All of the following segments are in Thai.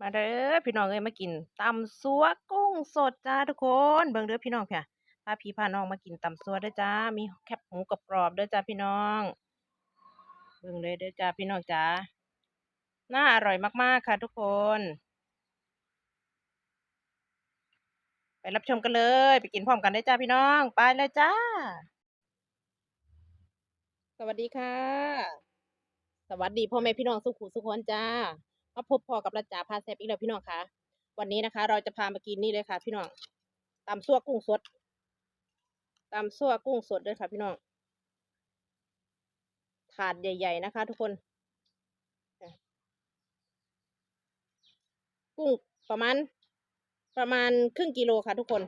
มาเด้อพี่น้องเอ้ยมากินตำซัวกุ้งสดจ้าทุกคนเบิ่งเด้อพี่น้องค่ะพาพี่พาน้องมากินตำซัวเด้อจ้า มีแคบหมูกรอบๆเด้อจ้าพี่น้อง เบิ่งเลยเด้อจ้าพี่น้องจ้าน่าอร่อยมากๆค่ะทุกคน ไปรับชมกันเลย ไปกินพร้อมกันได้จ้าพี่น้อง ไปเลยจ้า สวัสดีค่ะ สวัสดีพ่อแม่พี่น้องสุขุสุขคนจ้า มาพบพอกับรัจจาพาแซบอีกแล้วพี่น้องคะวันนี้นะคะ เราจะพามากินนี่เลยค่ะ พี่น้องตำซั่วกุ้งสดตำซั่วกุ้งสดด้วยค่ะพี่น้องถาดใหญ่ ๆ นะคะ ทุกคน กุ้งประมาณ ประมาณครึ่งกิโลค่ะ ทุกคน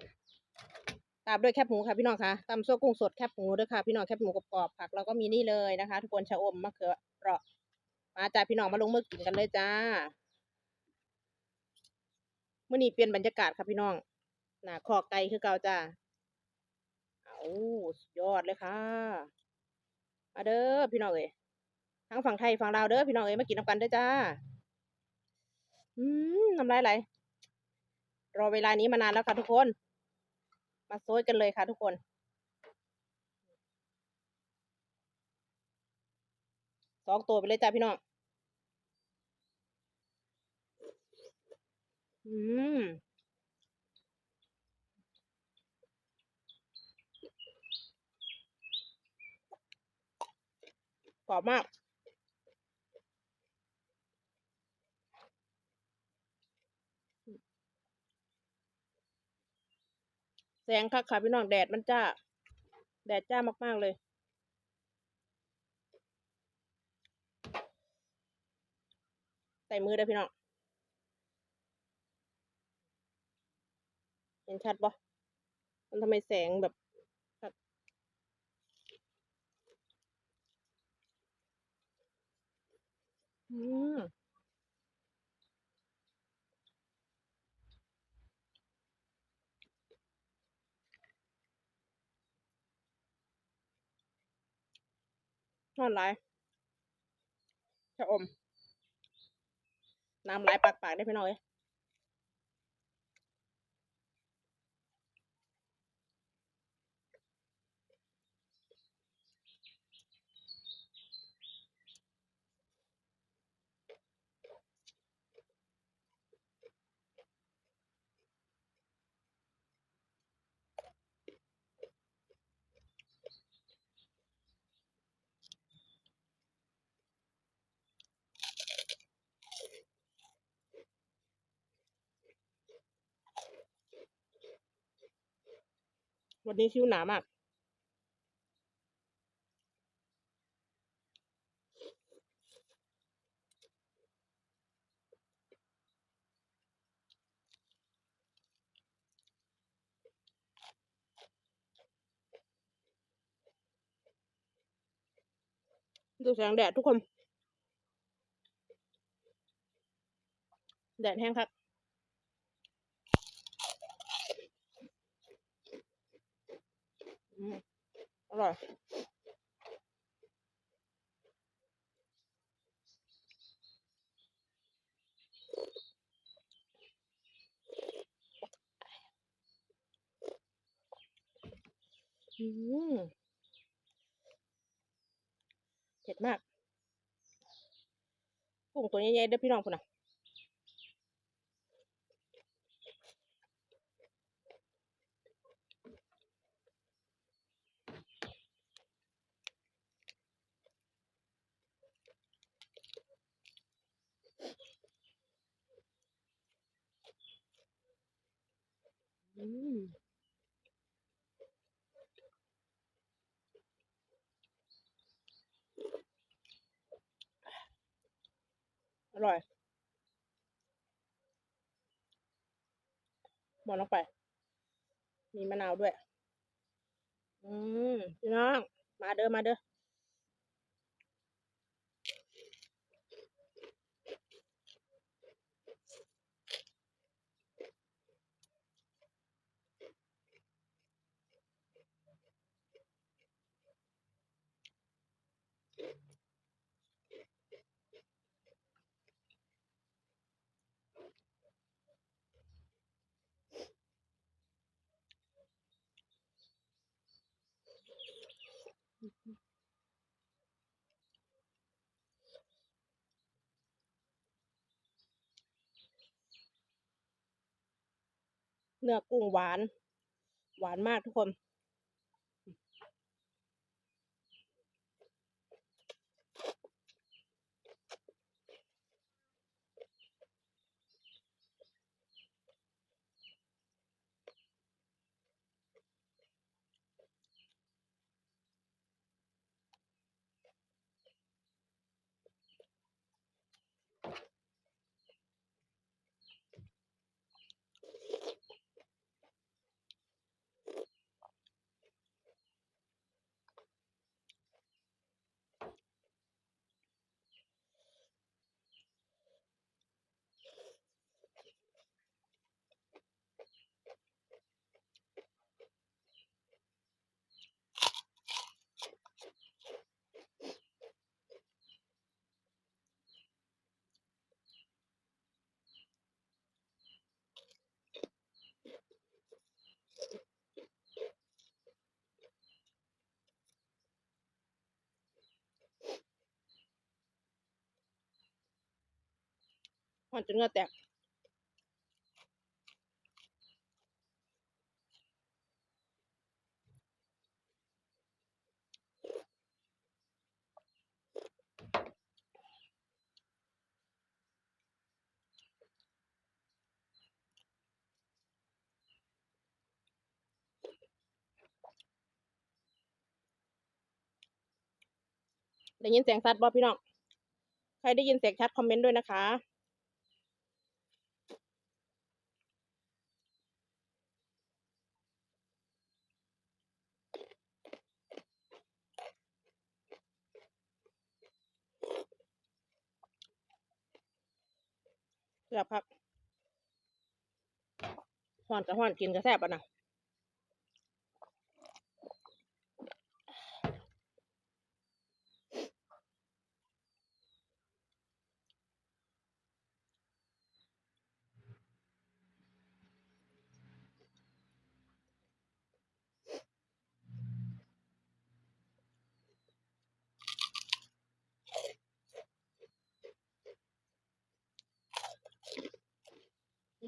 ตามด้วยแคบหมูค่ะพี่น้องค่ะตำซั่วกุ้งสดแคบหมูด้วยค่ะพี่น้องแคบหมูกรอบๆผักเราก็มีนี่เลยนะคะ ทุกคนชะอมมะเขือเปราะ มาจ้าพี่น้องมาลงมือกินกันเลยจ้าเมื่อนี้เปลี่ยนบรรยากาศค่ะพี่น้องหนาคอไก่คือเก่าจ้าเอาสุดยอดเลยค่ะมาเด้อพี่น้องเอ้ยทั้งฝั่งไทยฝั่งลาวเด้อพี่น้องเอ้ยมากินน้ำกันเด้อจ้าอืมน้ำลายไหลรอเวลานี้มานานแล้วค่ะทุกคน มาโซยกันเลยค่ะทุกคนสองตัวไปเลยจ้าพี่น้อง อืม กรอบมาก แสงคักค่ะพี่น้องแดดมันจ้า แดดจ้ามาก ๆ เลยใส่มือได้พี่น้อง เห็นชัดปะมันทำไมแสงแบบชัดอืมนอนไหลชะอม น้ำไหลายปากๆได้พี่น้อย วันนี้ชิวหนามาก ดูแสงแดดทุกคน แดดแห้งครับ อืม อร่อยอืมเผ็ดมากกุ้งตัวใหญ่ๆเด้อพี่น้องพุ่นน่ะ หมดลงไป มีมะนาวด้วย อืมพี่น้อง มาเด้อ มาเด้อ เนื้อกุ้งหวาน หวานมากทุกคน หอนจนเหงือแตกได้ยินเสียงชัดบ่พี่น้อง ใครได้ยินเสียงชัดคอมเมนต์ด้วยนะคะ ซ่บครักหอนกับหอนกินก็แซ่บอะนะ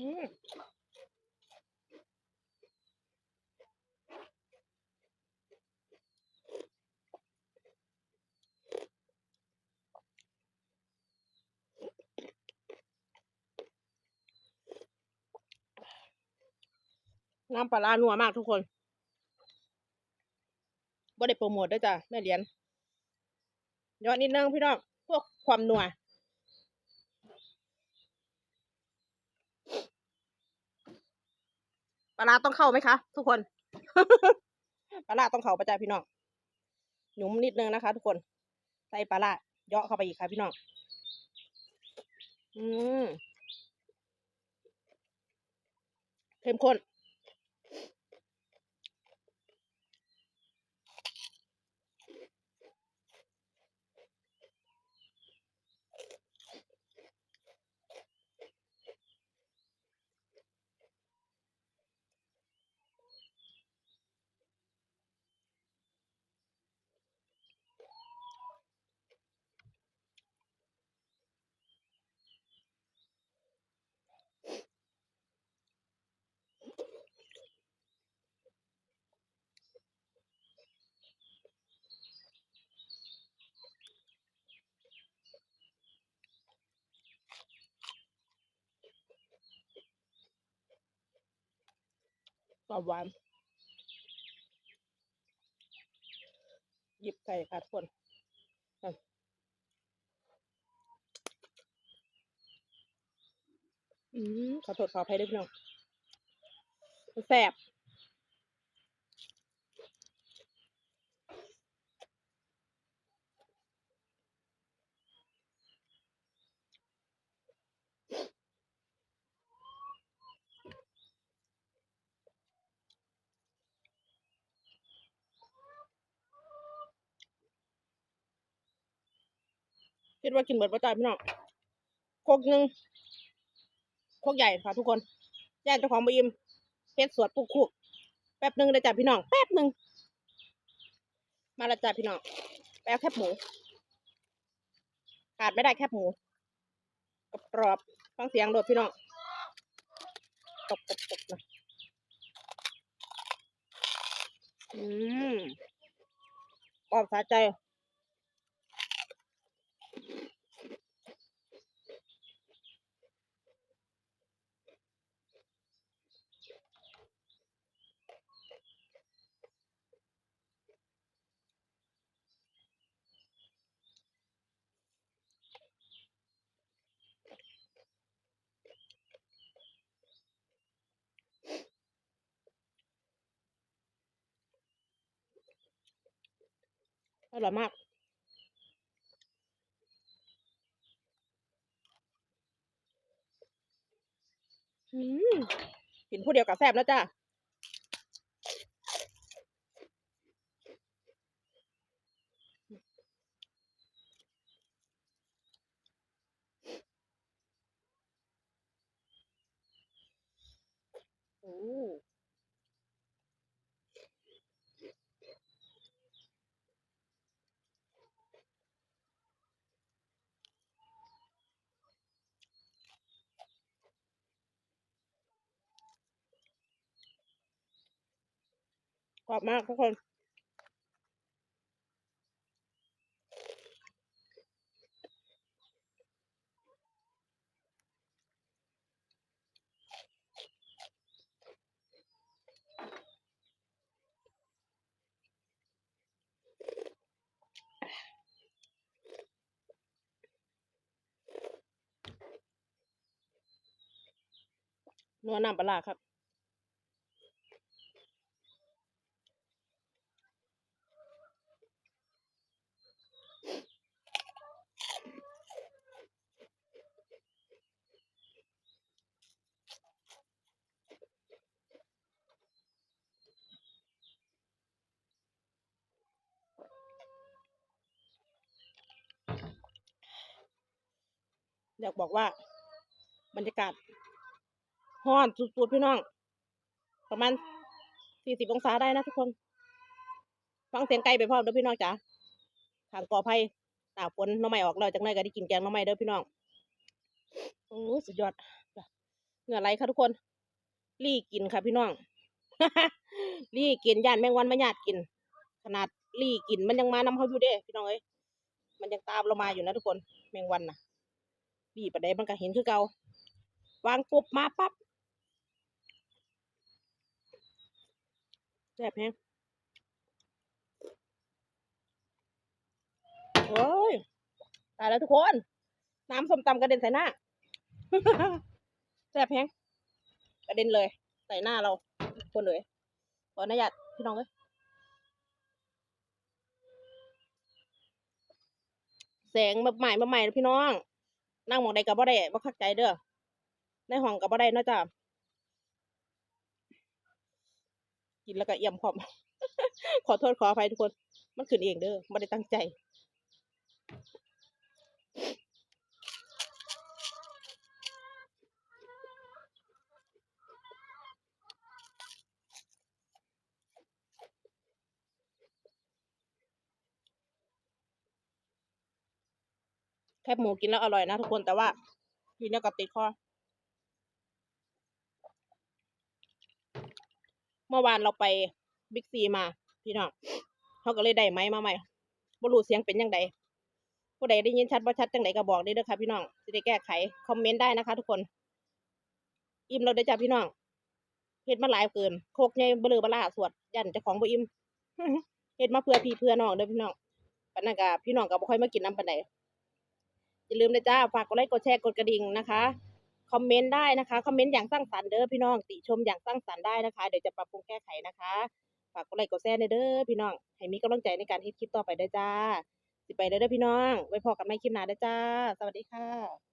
อืมน้ำปลาร้านัวมากทุกคนบ่ได้โปรโมทด้วยจ้ะแม่เหรียญยอดนิดนึงพี่น้อง พวกความนัว ปลาต้องเข้าไหมคะ ทุกคน ปลาต้องเข้าประจาพี่น้อง หนุ่มนิดนึงนะคะ ทุกคน ใส่ปลาร้าเยาะเข้าไปอีกค่ะพี่น้อง อืมเข้มข้น กรอบหวาน หยิบไก่ค่ะทุกคนอืมขอโทษขออภัยด้วยพี่น้องแสบ คิดว่ากินเบิดประจายพี่น้องโคกหนึ่งโคกใหญ่ค่ะทุกคนย่านเจ้าของบยิมเพชรสวดปุกคุกแป๊บหนึ่งได้จ้ะพี่น้อง แป๊บหนึ่งมาละจ้ะพี่น้องแป๊บแคบหมูขาดไม่ได้แคบหมูกรอบฟังเสียงโดดพี่น้องตบตบตบนะอืมออบสาใจ อร่อยมากอืมกินผู้เดียวกับแซ่บแล้วจ้าโอ้ก รอบมากทุกคน นัวน้ำปลาร้าครับ อยากบอกว่า บรรยากาศฮ้อนสุดๆพี่น้อง ประมาณสี่สิบองศาได้นะทุกคน ฟังเสียงไก่ไปพร้อมเด้อพี่น้องจ๋าทางกอไผ่ตากฝนน้องใหม่ออกแล้วจังไรก็ได้กินแกงน้องใหม่เด้อพี่น้องโอ้สุดยอดเหงื่อไหลค่ะทุกคนรีกินค่ะพี่น้องรีกินย่านแมงวันมาหยาดกิน ขนาดรีกินมันยังมานำเขาอยู่เด้ พี่น้องเอ้ยมันยังตามเรามาอยู่นะทุกคนแมงวันน่ะ รี่ประเดี๋ยวมันก็เห็นคือเกาวางปุบมาปั๊บแซ่บแฮงโอ้ยตายแล้วทุกคน น้ำส้มตำกระเด็นใส่หน้าแซ่บแฮงกระเด็นเลย ใส่หน้าเราคนเลยขออนุญาตพี่น้องเอ้ยแสงแบบใหม่มาใหม่พี่น้อง นั่งมองใดกับบ่ได้บ่คักใจเด้อในห้องกับบ่ได้เนาะจ้ะกินแล้วก็เอี่ยมพร้อมขอโทษขออภัยทุกคน มันขึ้นเองเด้อไม่ได้ตั้งใจ บหมูกินแล้วอร่อยนะทุกคนแต่ว่ากินแล้วก็ติดคอเมื่อวานเราไปบิ๊กซีมา พี่น้องเขาก็เลยได้ไม้มาใหม่บรูเสียงเป็นยังไงผู้ใดได้ยินชัดบ่ชัดจังไดก็บอกได้เด้อค่ะพี่น้องจะได้แก้ไขคอมเมนต์ได้นะคะ ทุกคน อิ่มเราได้จ้าพี่น้องเฮ็ดมาหลายเกินโคกใหญ่เบลอบลาสวดยันเจ้าของบ่อิ่มเฮ็ดมาเพื่อพี่เพื่อน้องเด้อพี่น้องปนนั้นก็พี่น้องก็บ่ค่อยมากินน้ำปานใด อย่าลืมนะจ้าฝากกดไลค์กดแชร์กดกระดิ่งนะคะคอมเมนต์ได้นะคะคอมเมนต์อย่างสร้างสรรค์เด้อพี่น้องติชมอย่างสร้างสรรค์ได้นะคะ เดี๋ยวจะปรับปรุงแก้ไขนะคะฝากกดไลค์กดแชร์เด้อพี่น้องให้มีกำลังใจในการเฮ็ดคลิปต่อไปได้จ้า สิไปเด้อเด้พี่น้อง ไว้พอกันใหม่คลิปหน้าได้จ้า สวัสดีค่ะ